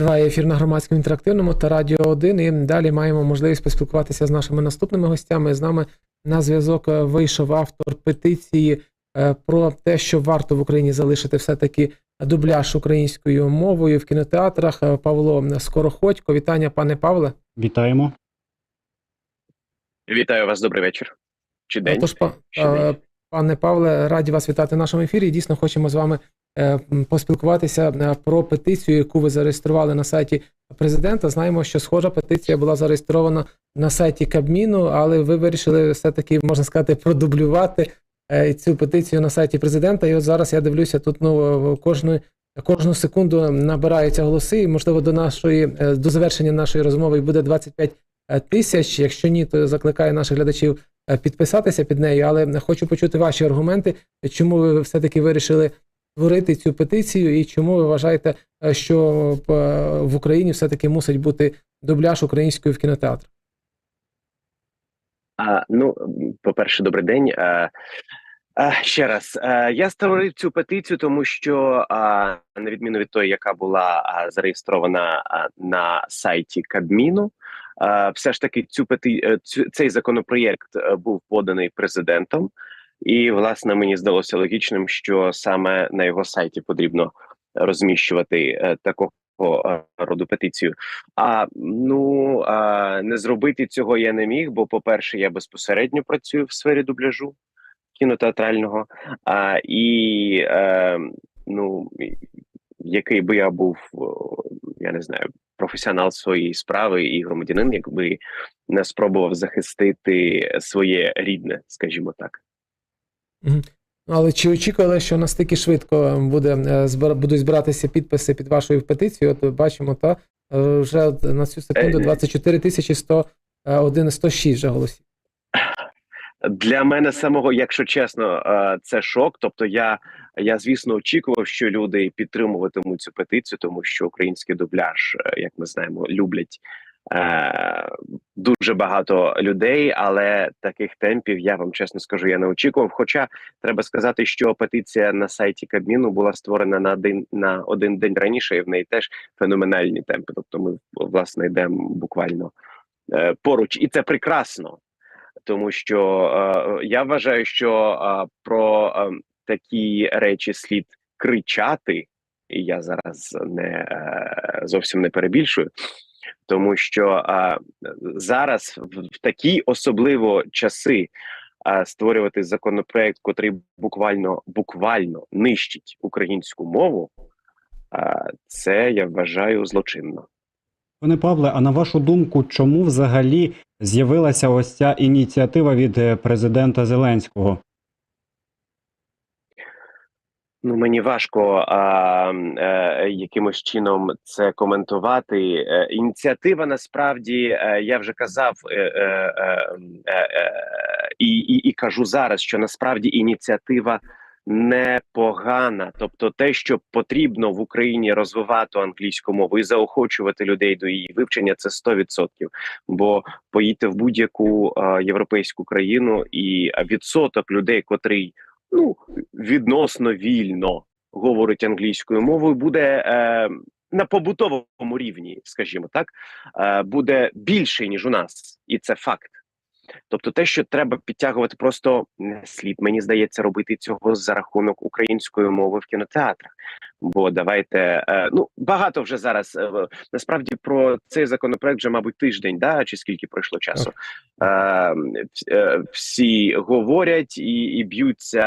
Триває ефір на громадському інтерактивному та радіо 1. І далі маємо можливість поспілкуватися з нашими наступними гостями. З нами на зв'язок е, вийшов автор петиції е, про те, що варто в Україні залишити все-таки дубляж українською мовою в кінотеатрах. Е, Павло Скороходько. Вітання, пане Павле. Вітаємо. Вітаю вас, добрий вечір. Чи день? Тож, па- день. пане Павле, раді вас вітати в нашому ефірі. Дійсно, хочемо з вами поспілкуватися е, про петицію, яку ви зареєстрували на сайті президента. Знаємо, що схожа петиція була зареєстрована на сайті Кабміну, але ви вирішили все-таки, можна сказати, продублювати е, цю петицію на сайті президента. І от зараз я дивлюся, тут ну кожну. Кожну секунду набираються голоси, можливо до нашої е, до завершення нашої розмови буде 25 тисяч. Якщо ні, то закликаю наших глядачів е, підписатися під нею. Але хочу почути ваші аргументи, чому ви все-таки вирішили створити цю петицію, і чому ви вважаєте, е, що е, в Україні все-таки мусить бути дубляж українською в кінотеатрах? А, ну, по-перше, добрий день. А, а, ще раз, я створив цю петицію, тому що, на відміну від тої, яка була зареєстрована на сайті Кабміну, все ж таки цю пети... е, цей законопроєкт е, був поданий президентом, і, власне, мені здалося логічним, що саме на його сайті потрібно розміщувати е, такого е, роду петицію. А ну а, не зробити цього я не міг, бо, по-перше, я безпосередньо працюю в сфері дубляжу кінотеатрального. А, і е, ну, який би я був, я не знаю, професіонал своєї справи і громадянин, якби не спробував захистити своє рідне, скажімо так. Але чи очікували, що настільки швидко буде е, будуть збиратися підписи під вашою петицією? От бачимо, та е, вже на цю секунду Е, 24 тисячі 101, 106 вже голосів. Для мене самого, якщо чесно, е, це шок. Тобто, я, я звісно очікував, що люди підтримуватимуть цю петицію, тому що український дубляж, е, як ми знаємо, люблять е, дуже багато людей. Але таких темпів я вам чесно скажу, я не очікував. Хоча треба сказати, що петиція на сайті Кабміну була створена на один на один день раніше, і в неї теж феноменальні темпи. Тобто, ми власне йдемо буквально е, поруч, і це прекрасно тому що е, я вважаю, що е, про е, такі речі слід кричати, і я зараз не е, зовсім не перебільшую. Тому що е, зараз в, такі особливо часи е, створювати законопроект, котрий буквально буквально нищить українську мову, е, це я вважаю злочинно. Пане Павле, а на вашу думку, чому взагалі з'явилася ось ця ініціатива від е, президента Зеленського? Ну, мені важко а, е, якимось чином це коментувати. Е, ініціатива насправді е, я вже казав і, і, і кажу зараз, що насправді ініціатива непогана. Тобто, те, що потрібно в Україні розвивати англійську мову і заохочувати людей до її вивчення, це 100%. Бо поїдьте в будь-яку європейську країну, і відсоток людей, котрий ну відносно вільно говорить англійською мовою, буде е, на побутовому рівні, скажімо так, е, буде більший ніж у нас, і це факт. Тобто, те, що треба підтягувати, просто не слід, мені здається, робити цього за рахунок української мови в кінотеатрах. Бо давайте е, ну багато вже зараз е, насправді про цей законопроект вже, мабуть, тиждень, да чи скільки пройшло часу. Е, вс- всі говорять і, і б'ються,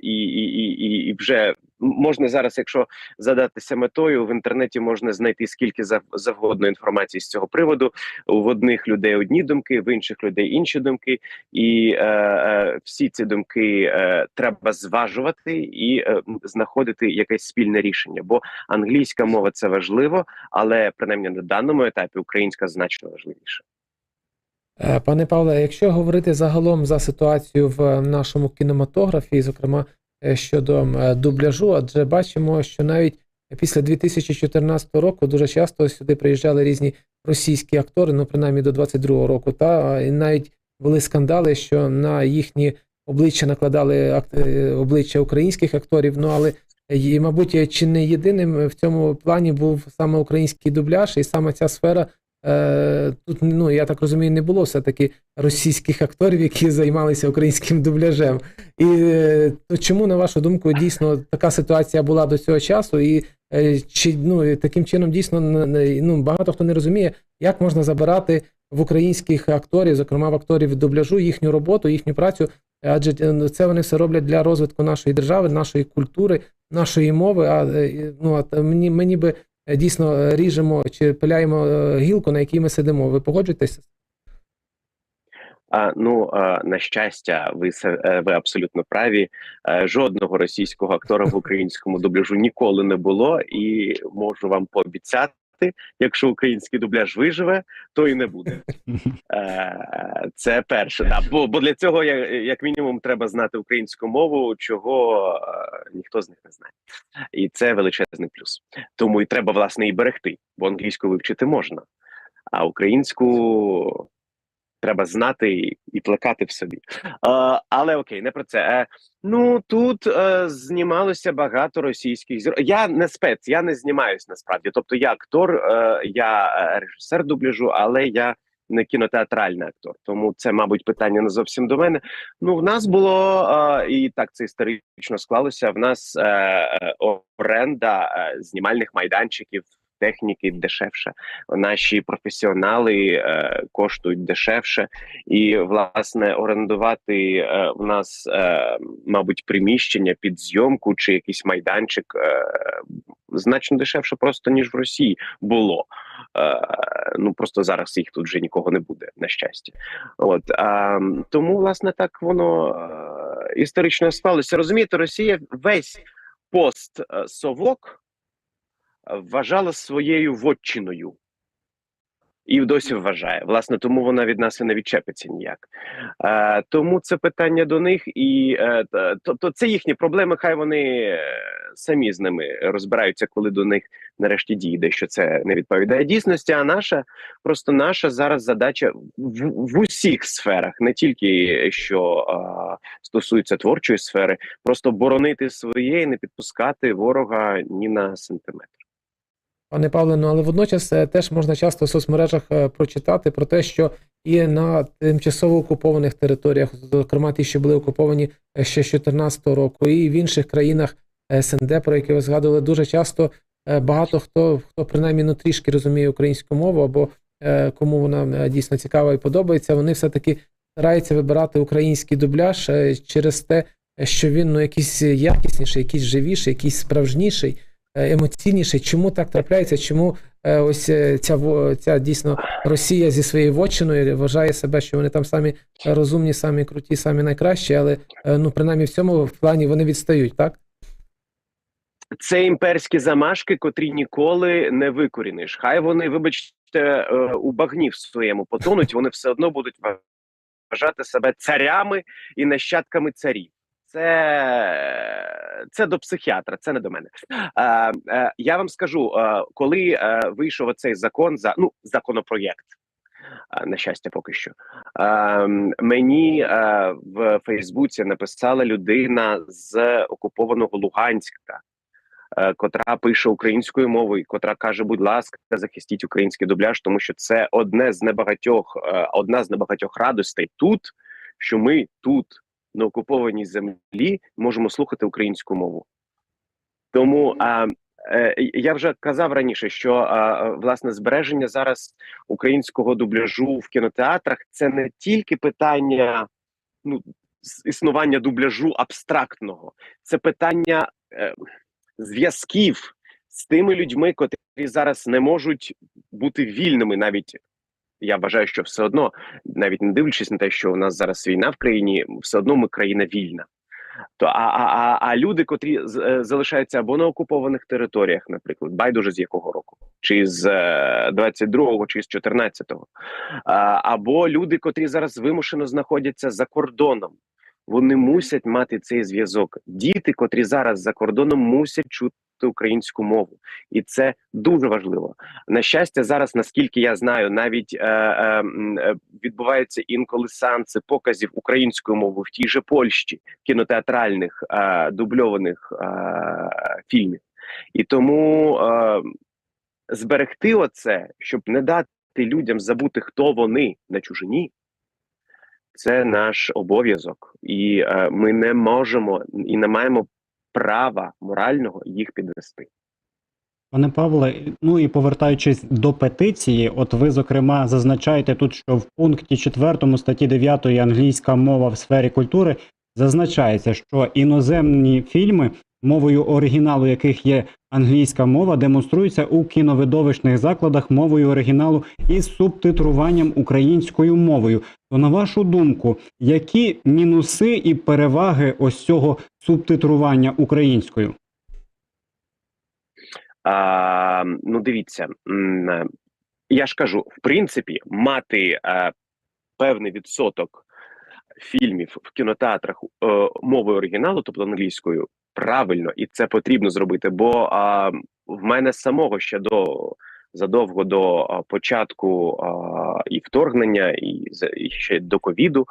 і, і, і, і вже можна зараз, якщо задатися метою, в інтернеті можна знайти скільки зав- завгодно інформації з цього приводу. В одних людей одні думки, в інших людей інші думки, і е, е, всі ці думки е, треба зважувати і е, знаходити якесь спільне рішення. Бо англійська мова це важливо, але принаймні на даному етапі українська значно важливіша. Е, Пане Павле, якщо говорити загалом за ситуацію в нашому кінематографі, зокрема е, щодо е, дубляжу, адже бачимо, що навіть після 2014 року дуже часто сюди приїжджали різні російські актори, ну принаймні до 22 року, та і навіть були скандали, що на їхні обличчя накладали е, обличчя українських акторів. Ну але І, мабуть, е, чи не єдиним в цьому плані був саме український дубляж, і саме ця сфера. Е, тут, ну я так розумію, не було все-таки російських акторів, які займалися українським дубляжем. І е, то чому, на вашу думку, дійсно така ситуація була до цього часу? І е, чи ну таким чином дійсно ну, багато хто не розуміє, як можна забирати в українських акторів, зокрема в акторів дубляжу, їхню роботу, їхню працю, адже е, це вони все роблять для розвитку нашої держави, нашої культури, нашої мови. А е, ну а мені мені би е, дійсно е, ріжемо чи пиляємо е, гілку, на якій ми сидимо. Ви погоджуєтеся? А, ну а, на щастя, ви е, ви абсолютно праві. Е, Жодного російського актора в українському дубляжу ніколи не було, і можу вам пообіцяти, якщо український дубляж виживе, то і не буде. Е, Це перше. Да. Бо, бо для цього як мінімум треба знати українську мову, чого е, ніхто з них не знає, і це величезний плюс. Тому і треба власне і берегти, бо англійську вивчити можна, а українську треба знати і, і плекати в собі. Е, але окей, не про це. Е, ну тут е, знімалося багато російських зір. Я не спец, я не знімаюсь насправді. Тобто я актор, е, я е, режисер дубляжу, але я не кінотеатральний актор. Тому це, мабуть, питання не зовсім до мене. Ну, в нас було е, і так це історично склалося. В нас е, е, оренда е, знімальних майданчиків. Техніки дешевше, наші професіонали е, коштують дешевше, і власне орендувати е, в нас, е, мабуть, приміщення під зйомку чи якийсь майданчик е, значно дешевше, просто ніж в Росії було. Е, ну просто зараз їх тут вже нікого не буде, на щастя. От а, тому, власне, так воно е, історично склалося. Розумієте, Росія весь пост е, совок е, вважала своєю вотчиною. І досі вважає. Власне, тому вона від нас і не відчепиться ніяк. Е, тому це питання до них, і е, тобто це їхні проблеми. Хай вони е, самі з ними розбираються, коли до них нарешті дійде, що це не відповідає дійсності. А наша просто наша зараз задача в, в усіх сферах, не тільки що е, стосується творчої сфери, просто боронити своє і не підпускати ворога ні на сантиметр. Пане Павле, ну але водночас е, теж можна часто в соцмережах е, прочитати про те, що і на тимчасово окупованих територіях, зокрема ті, що були окуповані е, ще з 2014 року, і в інших країнах СНД, про які ви згадували, дуже часто багато хто, хто принаймні ну, трішки розуміє українську мову, або кому вона дійсно цікава і подобається, вони все-таки стараються вибирати український дубляж через те, що він ну, якийсь якісніший, якийсь живіший, якийсь справжніший е, емоційніший. Чому так трапляється? Чому е, ось е, ця ця дійсно Росія зі своєю вотчиною вважає себе, що вони там самі розумні, самі круті, самі найкращі, але ну принаймні в цьому плані вони відстають, так? це імперські замашки, котрі ніколи не викоріниш. Хай вони, вибачте, у багні в своєму потонуть, вони все одно будуть вважати себе царями і нащадками царів. Це, це до психіатра, це не до мене. Е, е, я вам скажу, е, коли е, вийшов оцей закон за ну законопроєкт. е, На щастя, поки що е, мені е, в Фейсбуці написала людина з окупованого Луганська, е, котра пише українською мовою, котра каже: будь ласка, захистіть український дубляж, тому що це одне з небагатьох, е, одна з небагатьох радостей тут, що ми тут на окупованій землі можемо слухати українську мову. Тому а, е, я вже казав раніше, що а, власне збереження зараз українського дубляжу в кінотеатрах це не тільки питання ну, існування дубляжу абстрактного, це питання е, зв'язків з тими людьми, котрі зараз не можуть бути вільними навіть. Я вважаю, що все одно, навіть не дивлячись на те, що у нас зараз війна в країні, все одно ми країна вільна. То а, а, а, люди, котрі з- е, залишаються або на окупованих територіях, наприклад, байдуже з якого року, чи з е, 22-го, чи з 14-го, а, або люди, котрі зараз вимушено знаходяться за кордоном, вони мусять мати цей зв'язок. Діти, котрі зараз за кордоном, мусять чути розвивати українську мову, і це дуже важливо. На щастя, зараз, наскільки я знаю, навіть е, е, е, відбуваються інколи сеанси показів української мови в тій же Польщі, кінотеатральних е, дубльованих е, фільмів. І тому е, зберегти оце, щоб не дати людям забути, хто вони на чужині. Це наш обов'язок, і е, ми не можемо і не маємо права морального їх підвести. Пане Павле, ну і повертаючись до петиції, от ви зокрема зазначаєте тут, що в пункті 4 статті 9 англійська мова в сфері культури зазначається, що іноземні фільми, мовою оригіналу яких є англійська мова, демонструються у кіновидовищних закладах мовою оригіналу із субтитруванням українською мовою. То на вашу думку, які мінуси і переваги ось цього субтитрування українською? А, ну, дивіться, я ж кажу, в принципі, мати е, певний відсоток фільмів в кінотеатрах е, мовою оригіналу, тобто англійською, правильно, і це потрібно зробити. Бо а, в мене самого ще до задовго до а, початку а, і вторгнення, і, і ще до ковіду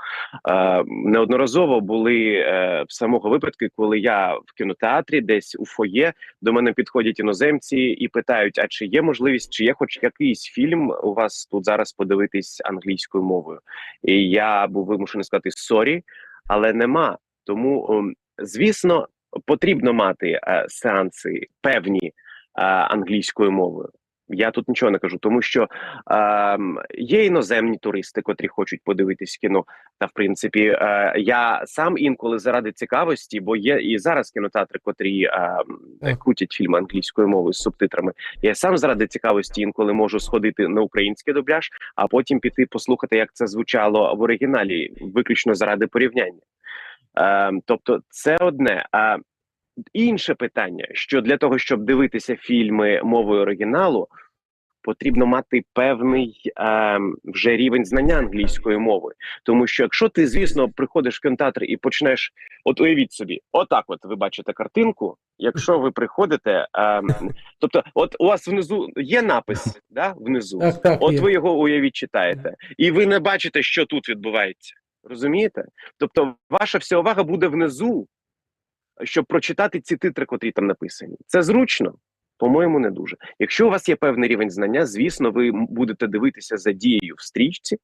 неодноразово були е, в самого випадки, коли я в кінотеатрі, десь у фоє, до мене підходять іноземці і питають: а чи є можливість, чи є хоч якийсь фільм у вас тут зараз подивитись англійською мовою? І я був вимушений сказати сорі, але нема. Тому, ем, звісно, потрібно мати е, сеанси певні е, англійською мовою. Я тут нічого не кажу, тому що ем, є іноземні туристи, котрі хочуть подивитись кіно. Та в принципі, е, я сам інколи заради цікавості, бо є і зараз кінотеатри, котрі Так. крутять фільми англійською мовою з субтитрами. Я сам заради цікавості інколи можу сходити на український дубляж, а потім піти послухати, як це звучало в оригіналі, виключно заради порівняння. Е, тобто, це одне. А інше питання: що для того, щоб дивитися фільми мовою оригіналу, потрібно мати певний е, вже рівень знання англійської мови. Тому що якщо ти, звісно, приходиш в кінотеатр і почнеш, от уявіть собі, отак, от ви бачите картинку. Якщо ви приходите, е, тобто, от у вас внизу є напис, да, внизу. Так, так. От є. ви його уявіть читаєте, і ви не бачите, що тут відбувається. Розумієте? Тобто, ваша вся увага буде внизу, щоб прочитати ці титри, котрі там написані. Це зручно? По-моєму, не дуже. Якщо у вас є певний рівень знання, звісно, ви будете дивитися за дією в стрічці,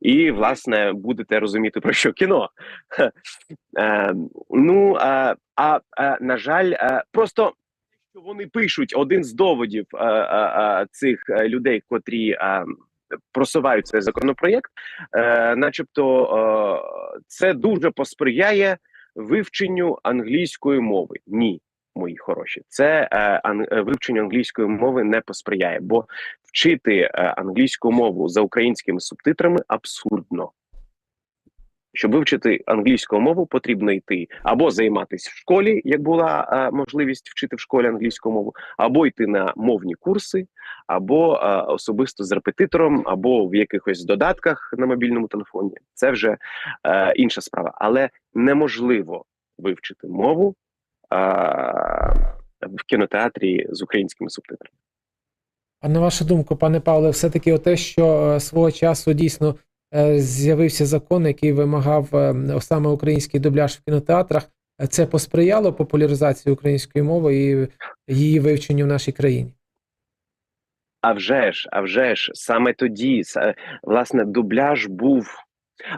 і, власне, будете розуміти про що кіно. Е, ну а, а, а на жаль, е, просто що вони пишуть один з доводів е, е, е, цих людей, котрі е, просувають цей законопроєкт, е, начебто е, це дуже посприяє вивченню англійської мови. Ні, мої хороші, це е, ан- е, вивченню англійської мови не посприяє, бо вчити е, англійську мову за українськими субтитрами абсурдно. Щоб вивчити англійську мову, потрібно йти або займатися в школі, як була е, можливість вчити в школі англійську мову, або йти на мовні курси, або е, особисто з репетитором, або в якихось додатках на мобільному телефоні. Це вже е, інша справа. Але неможливо вивчити мову е, в кінотеатрі з українськими субтитрами. А на вашу думку, пане Павле, все-таки оте, що е, свого часу дійсно з'явився закон, який вимагав е, саме український дубляж в кінотеатрах, е, це посприяло популяризації української мови і її вивченню в нашій країні? А вже ж, а вже ж, саме тоді власне дубляж був.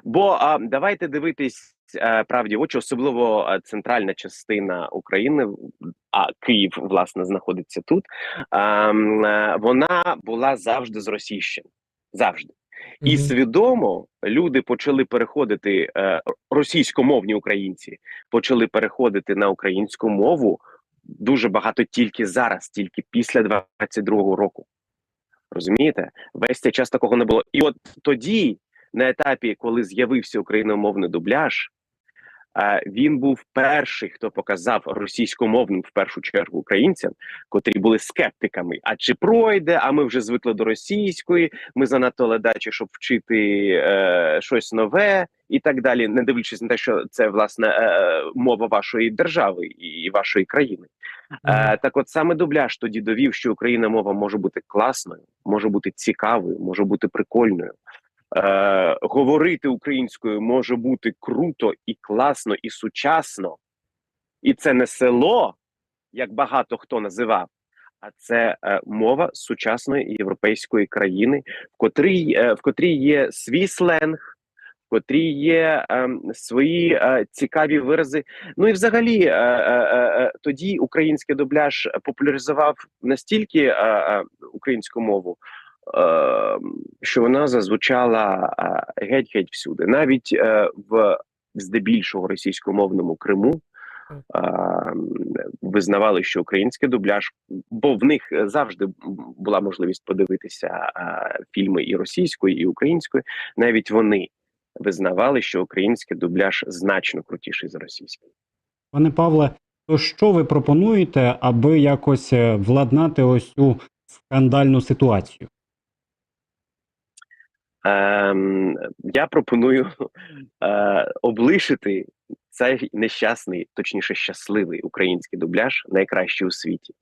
Бо а, давайте дивитись е, правді очі, особливо е, центральна частина України, а Київ власне знаходиться тут. А, м, е, вона була завжди зросійщена. Завжди. І свідомо люди почали переходити е, російськомовні українці почали переходити на українську мову дуже багато тільки зараз, тільки після 22-го року. Розумієте, весь цей час такого не було. І от тоді, на етапі, коли з'явився україномовний дубляж, він був перший, хто показав російськомовним в першу чергу українцям, котрі були скептиками. А чи пройде? А ми вже звикли до російської. Ми занадто ледачі, щоб вчити е, щось нове і так далі, не дивлячись на те, що це власне е, мова вашої держави і вашої країни. Е, так, от саме дубляж тоді довів, що україна мова може бути класною, може бути цікавою, може бути прикольною. Е, говорити українською може бути круто і класно, і сучасно, і це не село, як багато хто називав, а це е, мова сучасної європейської країни, в котрій, е, в котрій є свій сленг, в котрій є е, свої е, цікаві вирази. Ну і взагалі, е, е, е, тоді український дубляж популяризував настільки е, е, українську мову. Е, Що вона зазвучала е, геть-геть всюди, навіть е, в здебільшого російськомовному Криму е, визнавали, що український дубляж, бо в них завжди була можливість подивитися е, фільми і російською, і українською. Навіть вони визнавали, що український дубляж значно крутіший за російський. Пане Павле, то що ви пропонуєте, аби якось владнати ось цю скандальну ситуацію? Ем, я пропоную е, облишити цей нещасний, точніше, щасливий український дубляж, найкращий у світі.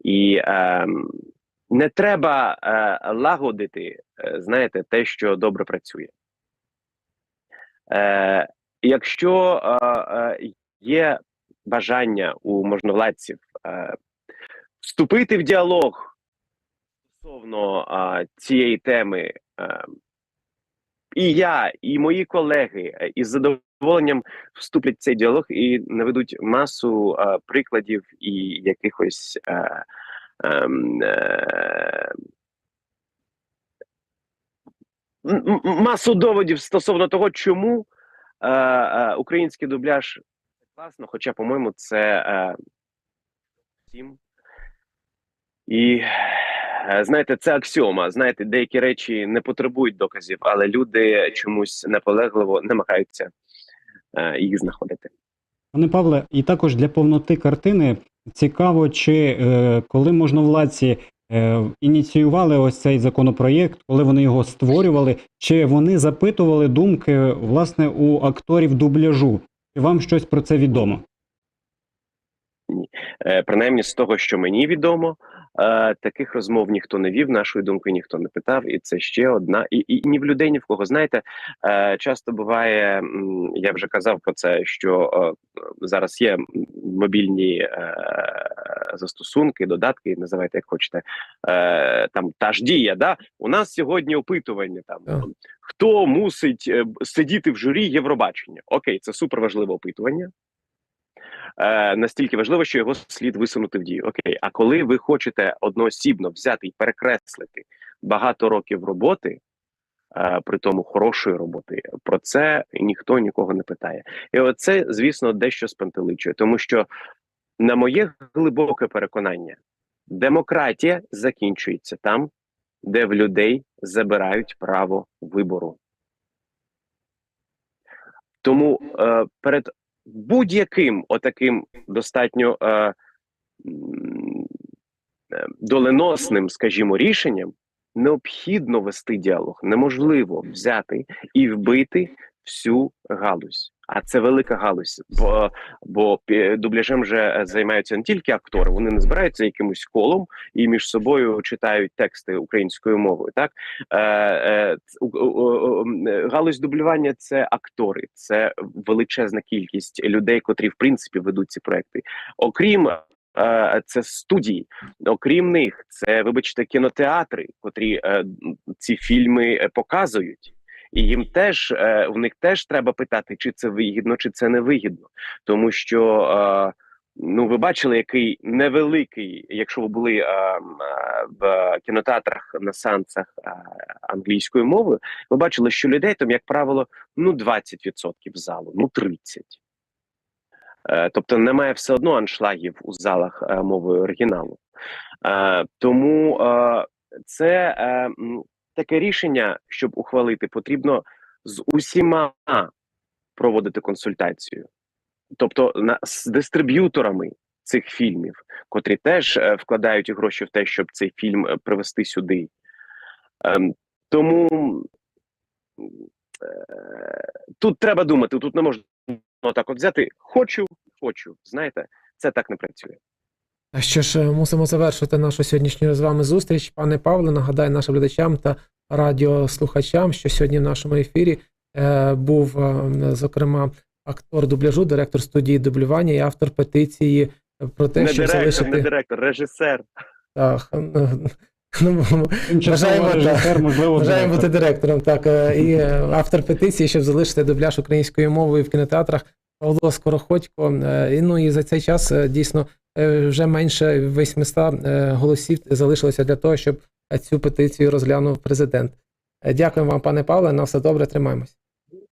І ем, не треба е, лагодити, е, знаєте, те, що добре працює. Е, якщо е, е, є бажання у можновладців е, вступити в діалог стосовно е, цієї теми, е, і я, і мої колеги е, із задоволенням вступлять в цей діалог і наведуть масу е, прикладів і якихось е, м- м- масу доводів стосовно того, чому е, е, український дубляж класно, хоча, по-моєму, це всім. І е, знаєте, це аксіома. Знаєте, деякі речі не потребують доказів, але люди чомусь наполегливо намагаються е, їх знаходити. Пане Павле, і також для повноти картини цікаво, чи е, коли можновладці е, ініціювали ось цей законопроєкт, коли вони його створювали, чи вони запитували думки власне у акторів дубляжу? Чи вам щось про це відомо? Е, принаймні з того, що мені відомо, е, таких розмов ніхто не вів, нашої думки ніхто не питав, і це ще одна. І, і ні в людей, ні в кого. Знаєте, е, часто буває, я вже казав про це, що е, зараз є мобільні е, застосунки, додатки, називайте як хочете. Е, там та ж дія. Да? У нас сьогодні опитування там. Хто мусить е, сидіти в журі Євробачення? Окей, це супер важливе опитування е, настільки важливо, що його слід висунути в дію. Окей, а коли ви хочете одноосібно взяти і перекреслити багато років роботи, е, при тому хорошої роботи, про це ніхто нікого не питає. І оце, звісно, дещо спантеличує, тому що, на моє глибоке переконання, демократія закінчується там, де в людей забирають право вибору. Тому е, перед будь-яким отаким достатньо е, е, доленосним, скажімо, рішенням необхідно вести діалог. Неможливо взяти і вбити всю галузь. А це велика галузь, бо, бо дубляжем вже займаються не тільки актори, вони не збираються якимось колом і між собою читають тексти українською мовою. Так е, е, е, галузь дублювання це актори, це величезна кількість людей, котрі в принципі ведуть ці проекти. Окрім е, це студії, окрім них, це вибачте кінотеатри, котрі е, ці фільми е, показують. І їм теж е, в них теж треба питати, чи це вигідно, чи це не вигідно, тому що е, ну ви бачили, який невеликий, якщо ви були е, м, е, в кінотеатрах на сеансах е, англійською мовою, ви бачили, що людей там, як правило, ну 20% залу, ну 30%. Е, тобто немає все одно аншлагів у залах е, мовою оригіналу. Е, тому е, це е, таке рішення, щоб ухвалити, потрібно з усіма проводити консультацію, тобто на, з дистриб'юторами цих фільмів, котрі теж е, вкладають гроші в те, щоб цей фільм е, привести сюди. Ем, тому м, тут треба думати, тут не можна так от взяти. Хочу, хочу. Знаєте, це так не працює. А Що ж, е, мусимо завершити нашу сьогоднішню з вами зустріч. Пане Павле, нагадаю нашим глядачам та радіослухачам, що сьогодні в нашому ефірі е, був, е, зокрема, актор дубляжу, директор студії дублювання і автор петиції про те, не щоб директор, залишити не директор, режисер. Так, ну, ну, Бажаємо, режисер, можливо, Бажаємо бути директором. Так і автор петиції, щоб залишити дубляж українською мовою в кінотеатрах Павло Скороходько. І ну і за цей час дійсно вже менше 800 е, голосів залишилося для того, щоб цю петицію розглянув президент. Е, Дякуємо вам, пане Павле. На все добре, тримаємось.